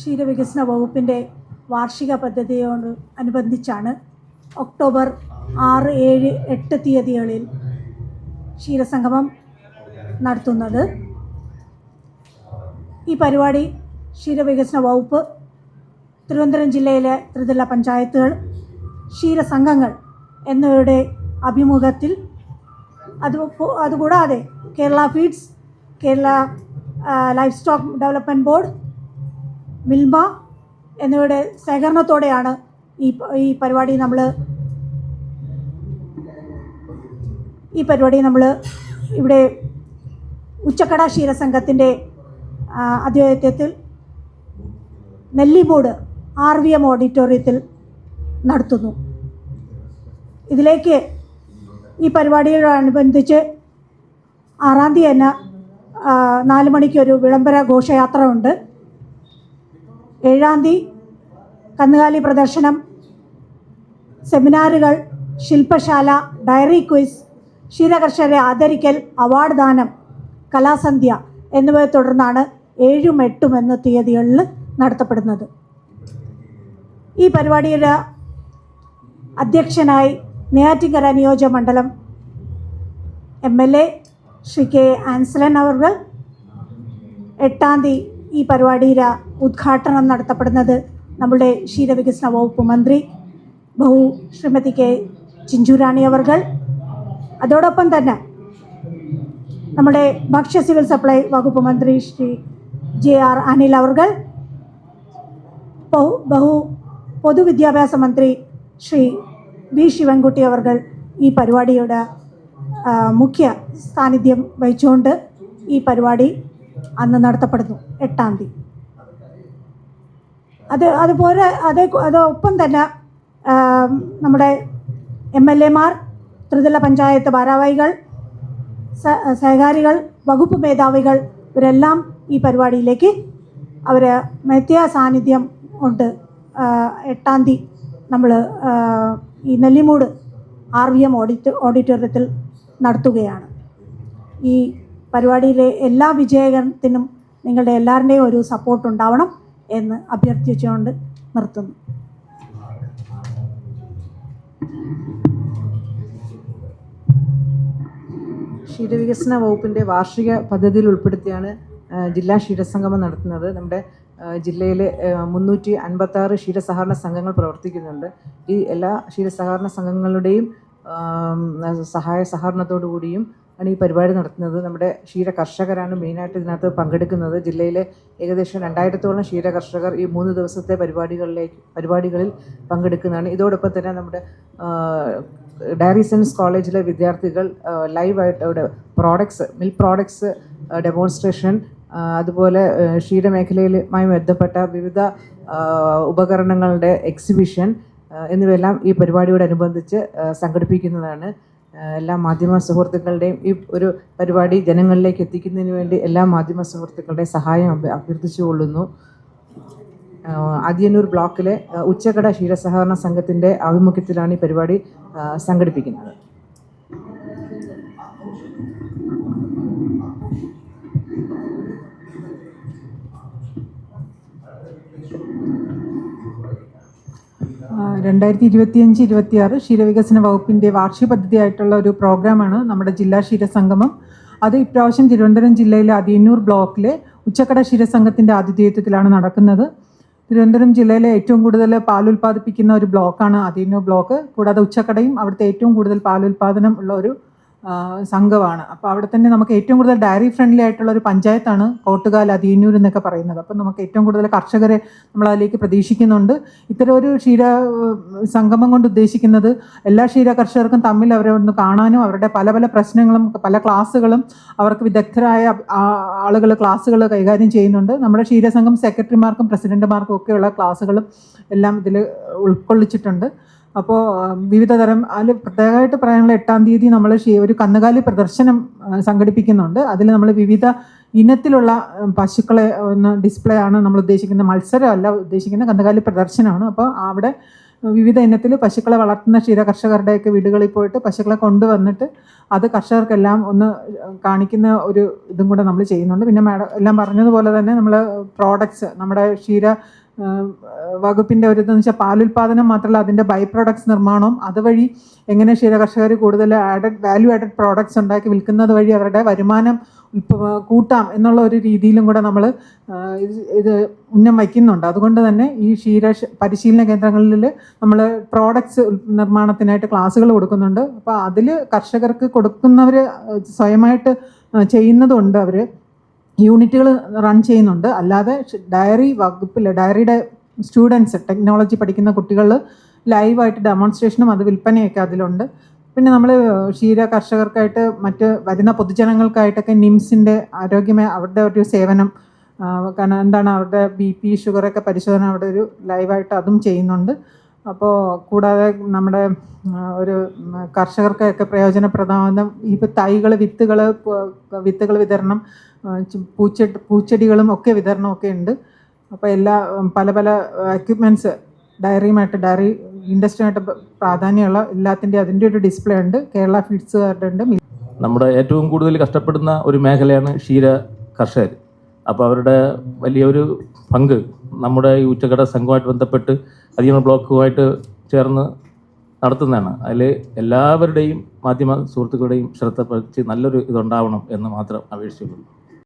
ക്ഷീരവികസന വകുപ്പിന്റെ വാർഷിക പദ്ധതിയോട് അനുബന്ധിച്ചാണ് ഒക്ടോബർ ആറ് ഏഴ് എട്ട് തീയതികളിൽ ക്ഷീരസംഗമം നടത്തുന്നത്. ഈ പരിപാടി ക്ഷീരവികസന വകുപ്പ് തിരുവനന്തപുരം ജില്ലയിലെ ത്രിതല പഞ്ചായത്തുകൾ ക്ഷീരസംഘങ്ങൾ എന്നിവയുടെ അഭിമുഖത്തിൽ അത് അതുകൂടാതെ Kerala feeds Kerala livestock development board Milma എന്നിവയുടെ സഹകരണത്തോടെയാണ് ഈ ഈ പരിപാടി നമ്മൾ ഈ പരിപാടി നമ്മൾ ഇവിടെ ഉച്ചക്കട ക്ഷീരസംഘത്തിന്റെ ആധിപത്യത്തിൽ നെല്ലിമൂട് ആർ വി എം ഓഡിറ്റോറിയത്തിൽ നടത്തുന്നു. ഇതിലേക്ക് ഈ പരിപാടിയോടനുബന്ധിച്ച് ആറാം തീയതി തന്നെ നാല് മണിക്കൊരു വിളംബര ഘോഷയാത്ര ഉണ്ട് ഏഴാം തീയതി കന്നുകാലി പ്രദർശനം സെമിനാറുകൾ ശില്പശാല ഡയറി ക്വിസ് ക്ഷീരകർഷകരെ ആദരിക്കൽ അവാർഡ് ദാനം കലാസന്ധ്യ എന്നിവയെ തുടർന്നാണ് ഏഴും എട്ടും എന്ന തീയതികളിൽ നടത്തപ്പെടുന്നത്. ഈ പരിപാടിയുടെ അധ്യക്ഷനായി നെയ്യാറ്റിങ്കര നിയോജക മണ്ഡലം M L A Shri K Ansalan അവർ എട്ടാം തീയതി ഈ പരിപാടിയിൽ ഉദ്ഘാടനം നടത്തപ്പെടുന്നത് നമ്മുടെ ക്ഷീരവികസന വകുപ്പ് മന്ത്രി ബഹു ശ്രീമതി കെ ചിഞ്ചുരാണി അവർ അതോടൊപ്പം തന്നെ നമ്മുടെ ഭക്ഷ്യ സിവിൽ സപ്ലൈ വകുപ്പ് മന്ത്രി ശ്രീ ജെ ആർ അനിൽ അവർ ബഹു ബഹു പൊതുവിദ്യാഭ്യാസ മന്ത്രി ശ്രീ വി ശിവൻകുട്ടി അവർ ഈ പരിപാടിയുടെ മുഖ്യ സാന്നിധ്യം വഹിച്ചുകൊണ്ട് ഈ പരിപാടി അന്ന് നടത്തപ്പെടുന്നു എട്ടാം തീയതി. അത് അതുപോലെ അതേ അതോടൊപ്പം തന്നെ നമ്മുടെ എം എൽ എമാർ ത്രിതല പഞ്ചായത്ത് ഭാരവാഹികൾ സഹകാരികൾ വകുപ്പ് മേധാവികൾ ഇവരെല്ലാം ഈ പരിപാടിയിലേക്ക് അവർ മെത്തിയ സാന്നിധ്യം കൊണ്ട് എട്ടാം തീയതി നമ്മൾ ഈ Nellimoodu R V M audit ഓഡിറ്റോറിയത്തിൽ നടത്തുകയാണ്. ഈ പരിപാടിയിലെ എല്ലാ വിജയത്തിനും നിങ്ങളുടെ എല്ലാവരുടെയും ഒരു സപ്പോർട്ട് ഉണ്ടാവണം എന്ന് അഭ്യർത്ഥിച്ചുകൊണ്ട് നിർത്തുന്നു. ക്ഷീരവികസന വകുപ്പിന്റെ വാർഷിക പദ്ധതിയിൽ ഉൾപ്പെടുത്തിയാണ് ജില്ലാ ക്ഷീരസംഗമം നടത്തുന്നത്. നമ്മുടെ ജില്ലയിലെ മുന്നൂറ്റി അൻപത്താറ് ക്ഷീരസഹകരണ സംഘങ്ങൾ പ്രവർത്തിക്കുന്നുണ്ട്. ഈ എല്ലാ ക്ഷീരസഹകരണ സംഘങ്ങളുടെയും സഹായ സഹകരണത്തോടു കൂടിയും ആണ് ഈ പരിപാടി നടത്തുന്നത്. നമ്മുടെ ക്ഷീര കർഷകരാണ് മെയിനായിട്ട് ഇതിനകത്ത് പങ്കെടുക്കുന്നത്. ജില്ലയിലെ ഏകദേശം രണ്ടായിരത്തോളം ക്ഷീര കർഷകർ ഈ മൂന്ന് ദിവസത്തെ പരിപാടികളിലേക്ക് പരിപാടികളിൽ പങ്കെടുക്കുന്നതാണ്. ഇതോടൊപ്പം തന്നെ നമ്മുടെ ഡയറി സയൻസ് കോളേജിലെ വിദ്യാർത്ഥികൾ ലൈവായിട്ട് അവിടെ പ്രോഡക്ട്സ് മിൽക്ക് പ്രോഡക്ട്സ് ഡെമോൺസ്ട്രേഷൻ അതുപോലെ ക്ഷീരമേഖലയിലുമായി ബന്ധപ്പെട്ട വിവിധ ഉപകരണങ്ങളുടെ എക്സിബിഷൻ എന്നിവയെല്ലാം ഈ പരിപാടിയോടനുബന്ധിച്ച് സംഘടിപ്പിക്കുന്നതാണ്. എല്ലാ മാധ്യമ സുഹൃത്തുക്കളുടെയും ഈ ഒരു പരിപാടി ജനങ്ങളിലേക്ക് എത്തിക്കുന്നതിന് വേണ്ടി എല്ലാ മാധ്യമ സുഹൃത്തുക്കളുടെയും സഹായം അഭ്യ- അഭ്യർത്ഥിച്ചുകൊള്ളുന്നു. അതിയന്നൂർ ബ്ലോക്കിലെ ഉച്ചകട ക്ഷീരസഹകരണ സംഘത്തിന്റെ ആഭിമുഖ്യത്തിലാണ് ഈ പരിപാടി സംഘടിപ്പിക്കുന്നത്. രണ്ടായിരത്തി ഇരുപത്തിയഞ്ച് ഇരുപത്തിയാറ് ക്ഷീരവികസന വകുപ്പിന്റെ വാർഷിക പദ്ധതിയായിട്ടുള്ള ഒരു പ്രോഗ്രാമാണ് നമ്മുടെ ജില്ലാ ക്ഷീരസംഗമം. അത് ഇപ്രാവശ്യം തിരുവനന്തപുരം ജില്ലയിലെ അതിയന്നൂർ ബ്ലോക്കിലെ ഉച്ചക്കട ക്ഷീരസംഘത്തിന്റെ ആതിഥേയത്വത്തിലാണ് നടക്കുന്നത്. തിരുവനന്തപുരം ജില്ലയിലെ ഏറ്റവും കൂടുതൽ പാൽ ഉൽപ്പാദിപ്പിക്കുന്ന ഒരു ബ്ലോക്കാണ് അതിയന്നൂർ ബ്ലോക്ക്. കൂടാതെ ഉച്ചക്കടയും അവിടുത്തെ ഏറ്റവും കൂടുതൽ പാൽ ഉൽപ്പാദനം ഉള്ള ഒരു സംഘമാണ്. അപ്പോൾ അവിടെ തന്നെ നമുക്ക് ഏറ്റവും കൂടുതൽ ഡയറി ഫ്രണ്ട്ലി ആയിട്ടുള്ള ഒരു പഞ്ചായത്താണ് കോട്ടുകാൽ അതിയന്നൂർ എന്നൊക്കെ പറയുന്നത്. അപ്പം നമുക്ക് ഏറ്റവും കൂടുതൽ കർഷകരെ നമ്മൾ അതിലേക്ക് പ്രതീക്ഷിക്കുന്നുണ്ട്. ഇത്തരം ഒരു ക്ഷീര സംഗമം കൊണ്ട് ഉദ്ദേശിക്കുന്നത് എല്ലാ ക്ഷീര കർഷകർക്കും തമ്മിൽ അവരെ ഒന്ന് കാണാനും അവരുടെ പല പല പ്രശ്നങ്ങളും പല ക്ലാസ്സുകളും അവർക്ക് വിദഗ്ധരായ ആളുകൾ ക്ലാസ്സുകൾ കൈകാര്യം ചെയ്യുന്നുണ്ട്. നമ്മുടെ ക്ഷീരസംഘം സെക്രട്ടറിമാർക്കും പ്രസിഡന്റുമാർക്കും ഒക്കെയുള്ള ക്ലാസ്സുകളും എല്ലാം ഇതിൽ ഉൾക്കൊള്ളിച്ചിട്ടുണ്ട്. അപ്പോൾ വിവിധ തരം അതിൽ പ്രത്യേകമായിട്ട് പറയാനുള്ള എട്ടാം തീയതി നമ്മൾ ഒരു കന്നുകാലി പ്രദർശനം സംഘടിപ്പിക്കുന്നുണ്ട്. അതിൽ നമ്മൾ വിവിധ ഇനത്തിലുള്ള പശുക്കളെ ഒന്ന് ഡിസ്പ്ലേ ആണ് നമ്മൾ ഉദ്ദേശിക്കുന്ന മത്സരമല്ല ഉദ്ദേശിക്കുന്ന കന്നുകാലി പ്രദർശനമാണ്. അപ്പോൾ അവിടെ വിവിധ ഇനത്തിൽ പശുക്കളെ വളർത്തുന്ന ക്ഷീര കർഷകരുടെയൊക്കെ വീടുകളിൽ പോയിട്ട് പശുക്കളെ കൊണ്ടുവന്നിട്ട് അത് കർഷകർക്കെല്ലാം ഒന്ന് കാണിക്കുന്ന ഒരു ഇതും കൂടെ നമ്മൾ ചെയ്യുന്നുണ്ട്. പിന്നെ മാഡം എല്ലാം പറഞ്ഞതുപോലെ തന്നെ നമ്മൾ പ്രോഡക്ട്സ് നമ്മുടെ ക്ഷീര വകുപ്പിന്റെ ഒരു ഇതെന്ന് വെച്ചാൽ പാലുൽപാദനം മാത്രമല്ല അതിന്റെ ബൈ പ്രോഡക്ട്സ് നിർമ്മാണം അതുവഴി എങ്ങനെ ക്ഷീര കർഷകർ കൂടുതൽ ആഡഡ് വാല്യൂ ആഡഡ് പ്രോഡക്ട്സ് ഉണ്ടാക്കി വിൽക്കുന്നത് വഴി അവരുടെ വരുമാനം കൂട്ടാം എന്നുള്ള ഒരു രീതിയിലും കൂടെ നമ്മൾ ഇത് ഉന്നം വയ്ക്കുന്നുണ്ട്. അതുകൊണ്ട് തന്നെ ഈ ക്ഷീര പരിശീലന കേന്ദ്രങ്ങളിൽ നമ്മൾ പ്രോഡക്ട്സ് നിർമ്മാണത്തിനായിട്ട് ക്ലാസ്സുകൾ കൊടുക്കുന്നുണ്ട്. അപ്പോൾ അതിൽ കർഷകർക്ക് കൊടുക്കുന്നവർ സ്വയമായിട്ട് ചെയ്യുന്നതുണ്ട് അവർ യൂണിറ്റുകൾ റൺ ചെയ്യുന്നുണ്ട്. അല്ലാതെ ഡയറി വകുപ്പിൽ ഡയറിയുടെ സ്റ്റുഡൻസ് ടെക്നോളജി പഠിക്കുന്ന കുട്ടികൾ ലൈവായിട്ട് ഡെമോൺസ്ട്രേഷനും അത് വിൽപ്പനയൊക്കെ അതിലുണ്ട്. പിന്നെ നമ്മൾ ക്ഷീര കർഷകർക്കായിട്ട് മറ്റ് വരുന്ന പൊതുജനങ്ങൾക്കായിട്ടൊക്കെ നിംസിന്റെ ആരോഗ്യമേ അവരുടെ ഒരു സേവനം കാരണം എന്താണ് അവരുടെ ബി പി ഷുഗറൊക്കെ പരിശോധന അവിടെ ഒരു ലൈവായിട്ട് അതും ചെയ്യുന്നുണ്ട്. അപ്പോൾ കൂടാതെ നമ്മുടെ ഒരു കർഷകർക്കൊക്കെ പ്രയോജനപ്രദമാകുന്ന ഇപ്പോൾ തൈകൾ വിത്തുകൾ വിത്തുകൾ വിതരണം പൂച്ചെട്ട് പൂച്ചെടികളും ഒക്കെ വിതരണമൊക്കെ ഉണ്ട്. അപ്പോൾ എല്ലാ പല പല എക്യുപ്മെന്റ്സ് ഡയറിയുമായിട്ട് ഡയറി ഇൻഡസ്ട്രിയുമായിട്ട് പ്രാധാന്യമുള്ള എല്ലാത്തിന്റെ അതിന്റെ ഒരു ഡിസ്പ്ലേ ഉണ്ട്. കേരള ഫീഡ്സുകാരുടെ ഉണ്ട്. നമ്മുടെ ഏറ്റവും കൂടുതൽ കഷ്ടപ്പെടുന്ന ഒരു മേഖലയാണ് ക്ഷീര കർഷകർ അപ്പോൾ അവരുടെ വലിയൊരു പങ്ക് നമ്മുടെ ഈ ഉച്ചക്കട സംഘവുമായിട്ട് ബന്ധപ്പെട്ട് അധികം ബ്ലോക്കുമായിട്ട് ചേർന്ന് നടത്തുന്നതാണ്. അതിൽ എല്ലാവരുടെയും മാധ്യമ സുഹൃത്തുക്കളുടെയും ശ്രദ്ധ പതിച്ച് നല്ലൊരു ഇതുണ്ടാവണം എന്ന് മാത്രം അപേക്ഷിച്ചുള്ളൂ